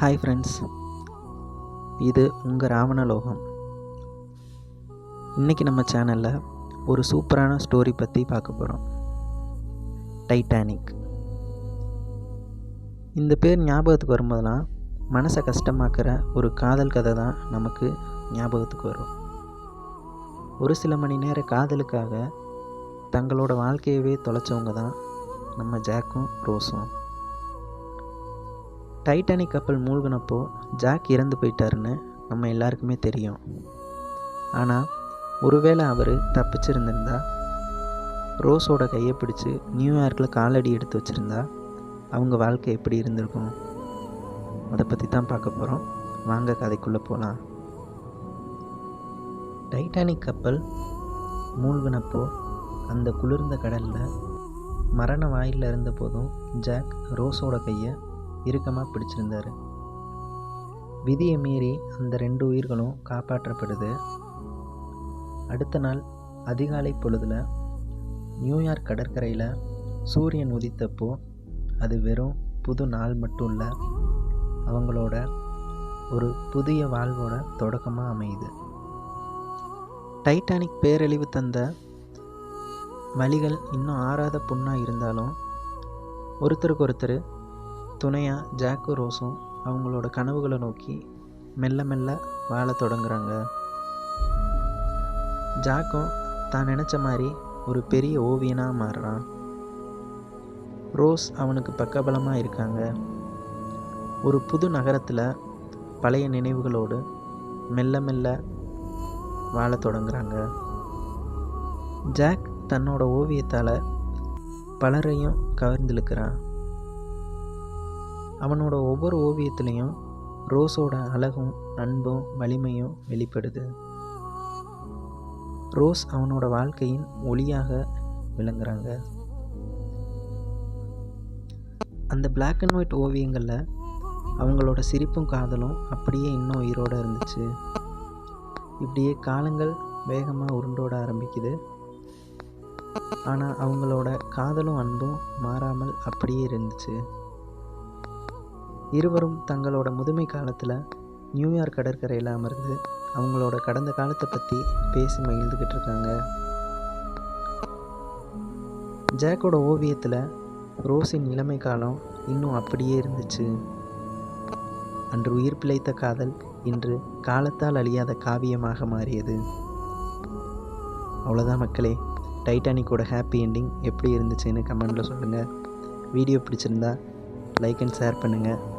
Hi friends இது உங்கள் ராவணலோகம். இன்றைக்கி நம்ம சேனலில் ஒரு சூப்பரான ஸ்டோரி பற்றி பார்க்க போகிறோம் டைட்டானிக் இந்த பேர் ஞாபகத்துக்கு வரும்போதெல்லாம் மனசை கஷ்டமாக்குற ஒரு காதல் கதை தான் நமக்கு ஞாபகத்துக்கு வரும். ஒரு சில மணி நேர காதலுக்காக தங்களோட வாழ்க்கையவே தொலைச்சவங்க தான் நம்ம ஜாக்கும் ரோஸும். டைட்டானிக் கப்பல் மூழ்கினப்போ ஜாக் இறந்து போயிட்டாருன்னு நம்ம எல்லாருக்குமே தெரியும். ஆனால் ஒருவேளை அவர் தப்பிச்சிருந்திருந்தா ரோஸோட கையை பிடிச்சி நியூயார்க்கில் காலடி எடுத்து வச்சுருந்தா அவங்க வாழ்க்கை எப்படி இருந்திருக்கும்? அதை பற்றி தான் பார்க்க போகிறோம் வாங்க கதைக்குள்ளே போகலாம் டைட்டானிக் கப்பல் மூழ்கினப்போ அந்த குளிர்ந்த கடலில் மரண வாயில் இருந்த போதும் ஜாக் ரோஸோட கையை இறுக்கமாக பிடிச்சிருந்தார். விதியை மீறி அந்த ரெண்டு உயிர்களும் காப்பாற்றப்படுது. அடுத்த நாள் அதிகாலை பொழுதில் நியூயார்க் கடற்கரையில் சூரியன் உதித்தப்போ அது வெறும் புது நாள் மட்டும் இல்லை அவங்களோட ஒரு புதிய வாழ்வோட தொடக்கமாக அமையுது. டைட்டானிக் பேரழிவு தந்த வழிகள் இன்னும் ஆறாத புண்ணாக இருந்தாலும் ஒருத்தருக்கு ஒருத்தர் துணையாக ஜாக்கு ரோஸும் அவங்களோட கனவுகளை நோக்கி மெல்ல மெல்ல வாழ தொடங்குறாங்க. ஜாக்கும் தான் நினச்ச மாதிரி ஒரு பெரிய ஓவியனாக மாறுறான். ரோஸ் அவனுக்கு பக்கபலமாக இருக்காங்க. ஒரு புது நகரத்தில் பழைய நினைவுகளோடு மெல்ல மெல்ல வாழ தொடங்குறாங்க. ஜாக் தன்னோட ஓவியத்தால் பலரையும் கவர்ந்திழுக்கிறான். அவனோட ஒவ்வொரு ஓவியத்துலேயும் ரோஸோட அழகும் அன்பும் வலிமையும் வெளிப்படுது. ரோஸ் அவனோட வாழ்க்கையின் ஒளியாக விளங்குறாங்க. அந்த பிளாக் அண்ட் ஒயிட் ஓவியங்களில் அவங்களோட சிரிப்பும் காதலும் அப்படியே இன்னும் உயிரோடு இருந்துச்சு. இப்படியே காலங்கள் வேகமாக உருண்டோட ஆரம்பிக்குது. ஆனால் அவங்களோட காதலும் அன்பும் மாறாமல் அப்படியே இருந்துச்சு. இருவரும் தங்களோட முதுமை காலத்தில் நியூயார்க் கடற்கரையில் அமர்ந்து அவங்களோட கடந்த காலத்தை பற்றி பேசி மகிழ்ந்துக்கிட்டு இருக்காங்க. ஜாக்கோட ஓவியத்தில் ரோஸின் இளமை காலம் இன்னும் அப்படியே இருந்துச்சு. அன்று உயிர் பிழைத்த காதல் இன்று காலத்தால் அழியாத காவியமாக மாறியது. அவ்வளோதான் மக்களே. டைட்டானிக்கோட ஹாப்பி எண்டிங் எப்படி இருந்துச்சுன்னு கமெண்டில் சொல்லுங்கள் வீடியோ பிடிச்சிருந்தா லைக் அண்ட் ஷேர் பண்ணுங்கள்